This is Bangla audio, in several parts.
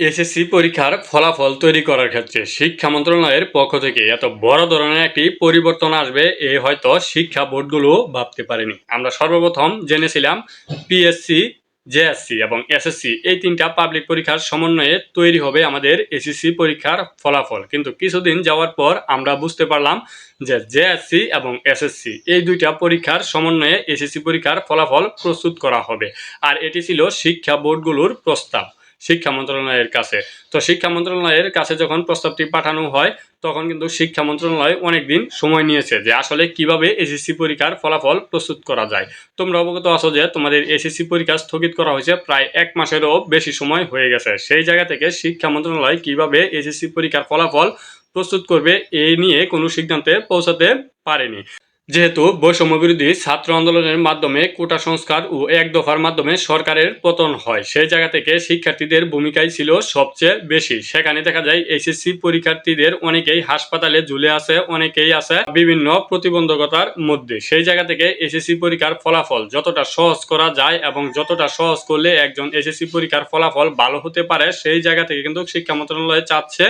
এসএসসি পরীক্ষার ফলাফল তৈরি করার ক্ষেত্রে শিক্ষা মন্ত্রণালয়ের পক্ষ থেকে এত বড় ধরনের একটি পরিবর্তন আসবে, এ হয়তো শিক্ষা বোর্ডগুলো ভাবতে পারেনি। আমরা সর্বপ্রথম জেনেছিলাম পিএসসি জেএসসি এবং এসএসসি এই তিনটা পাবলিক পরীক্ষার সমন্বয়ে তৈরি হবে আমাদের এসএসসি পরীক্ষার ফলাফল। কিন্তু কিছুদিন যাওয়ার পর আমরা বুঝতে পারলাম যে জেএসসি এবং এসএসসি এই দুইটা পরীক্ষার সমন্বয়ে এসএসসি পরীক্ষার ফলাফল প্রস্তুত করা হবে। আর এটি ছিল শিক্ষা বোর্ডগুলোর প্রস্তাব। শিক্ষা মন্ত্রণালয়ের কাছে। তো শিক্ষা মন্ত্রণালয়ের কাছে যখন প্রস্তাবটি পাঠানো হয়, তখন কিন্তু শিক্ষা মন্ত্রণালয় অনেক দিন সময় নিয়েছে যে আসলে কীভাবে এসএসসি পরীক্ষার ফলাফল প্রস্তুত করা যায়। তোমরা অবগত আছো যে তোমাদের এসএসসি পরীক্ষা স্থগিত করা হয়েছে প্রায় এক মাসেরও বেশি সময় হয়ে গেছে। সেই জায়গা থেকে শিক্ষা মন্ত্রণালয় কীভাবে এসএসসি পরীক্ষার ফলাফল প্রস্তুত করবে এই নিয়ে কোনো সিদ্ধান্তে পৌঁছাতে পারেনি। যেহেতু বৈষম্য বিরোধী ছাত্র আন্দোলনের মাধ্যমে কোটা সংস্কার ও এক দফার মাধ্যমে সরকারের পতন হয়, সেই জায়গা থেকে শিক্ষার্থীদের ভূমিকাই ছিল সবচেয়ে বেশি। সেখানে দেখা যায় এসএসসি পরীক্ষার্থীদের অনেকেই হাসপাতালে ঝুলে আছে, অনেকেই আছে বিভিন্ন প্রতিবন্ধকতার মধ্যে। সেই জায়গা থেকে এসএসসি পরীক্ষার ফলাফল যতটা সহজ করা যায় এবং যতটা সহজ করলে একজন এসএসসি পরীক্ষার ফলাফল ভালো হতে পারে, সেই জায়গা থেকে কিন্তু শিক্ষা মন্ত্রণালয় চাচ্ছে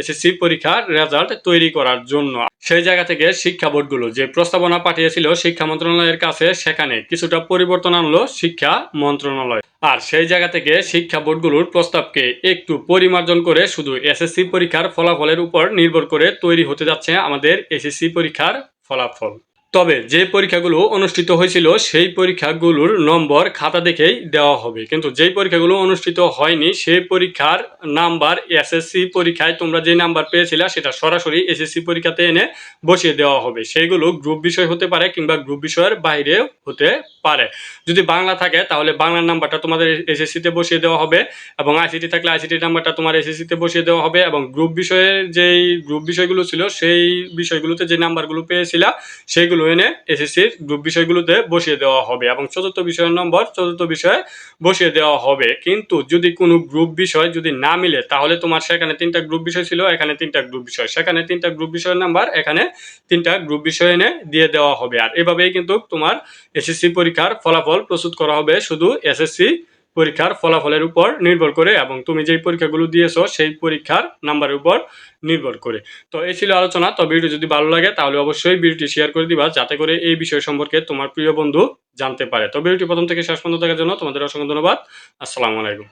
এসএসসি পরীক্ষার রেজাল্ট তৈরি করার জন্য। সেই জায়গা থেকে শিক্ষা বোর্ডগুলো যে প্রস্তাবনা পাঠিয়েছিল শিক্ষা মন্ত্রণালয়ের কাছে, সেখানে কিছুটা পরিবর্তন আনলো শিক্ষা মন্ত্রণালয়। আর সেই জায়গা থেকে শিক্ষা বোর্ডগুলোর প্রস্তাবকে একটু পরিমার্জন করে শুধু এসএসসি পরীক্ষার ফলাফলের উপর নির্ভর করে তৈরি হতে যাচ্ছে আমাদের এসএসসি পরীক্ষার ফলাফল। তবে যে পরীক্ষাগুলো অনুষ্ঠিত হয়েছিল, সেই পরীক্ষাগুলোর নম্বর খাতা দেখেই দেওয়া হবে। কিন্তু যেই পরীক্ষাগুলো অনুষ্ঠিত হয়নি সেই পরীক্ষার নাম্বার এসএসসি পরীক্ষায় তোমরা যে নাম্বার পেয়েছিলে, সেটা সরাসরি এসএসসি পরীক্ষাতে এনে বসিয়ে দেওয়া হবে। সেইগুলো গ্রুপ বিষয় হতে পারে কিংবা গ্রুপ বিষয়ের বাইরে হতে পারে। যদি বাংলা থাকে, তাহলে বাংলার নাম্বারটা তোমাদের এসএসসিতে বসিয়ে দেওয়া হবে এবং আইসিটি থাকলে আইসিটি নাম্বারটা তোমার এসএসসিতে বসিয়ে দেওয়া হবে এবং গ্রুপ বিষয়ের যেই গ্রুপ বিষয়গুলো ছিল, সেই বিষয়গুলোতে যে নাম্বারগুলো পেয়েছিলা সেইগুলো এনে এসএসসির গ্রুপ বিষয়গুলোতে বসিয়ে দেওয়া হবে এবং চতুর্থ বিষয়ের নম্বর চতুর্থ বিষয়ে বসিয়ে দেওয়া হবে। কিন্তু যদি কোনো গ্রুপ বিষয় যদি না মিলে, তাহলে তোমার সেখানে তিনটা গ্রুপ বিষয় ছিল, এখানে তিনটা গ্রুপ বিষয়। সেখানে তিনটা গ্রুপ বিষয়ের নাম্বার এখানে তিনটা গ্রুপ বিষয় এনে দিয়ে দেওয়া হবে। আর এভাবেই কিন্তু তোমার এসএসসি পরীক্ষার ফলাফল প্রস্তুত করা হবে। শুধু এসএসসি পরীক্ষার ফলাফলের উপর নির্ভর করে এবং তুমি যেই পরীক্ষাগুলো দিয়েছ সেই পরীক্ষার নাম্বারের উপর নির্ভর করে। তো এই ছিল আলোচনা। তো ভিডিও যদি ভালো লাগে তাহলে অবশ্যই ভিডিওটি শেয়ার করে দিবা যাতে করে এই বিষয় সম্পর্কে তোমার প্রিয় বন্ধু জানতে পারে। তো ভিডিওটি প্রথম থেকে শেষ পর্যন্ত দেখার জন্য তোমাদের অসংখ্য ধন্যবাদ। আসসালামু আলাইকুম।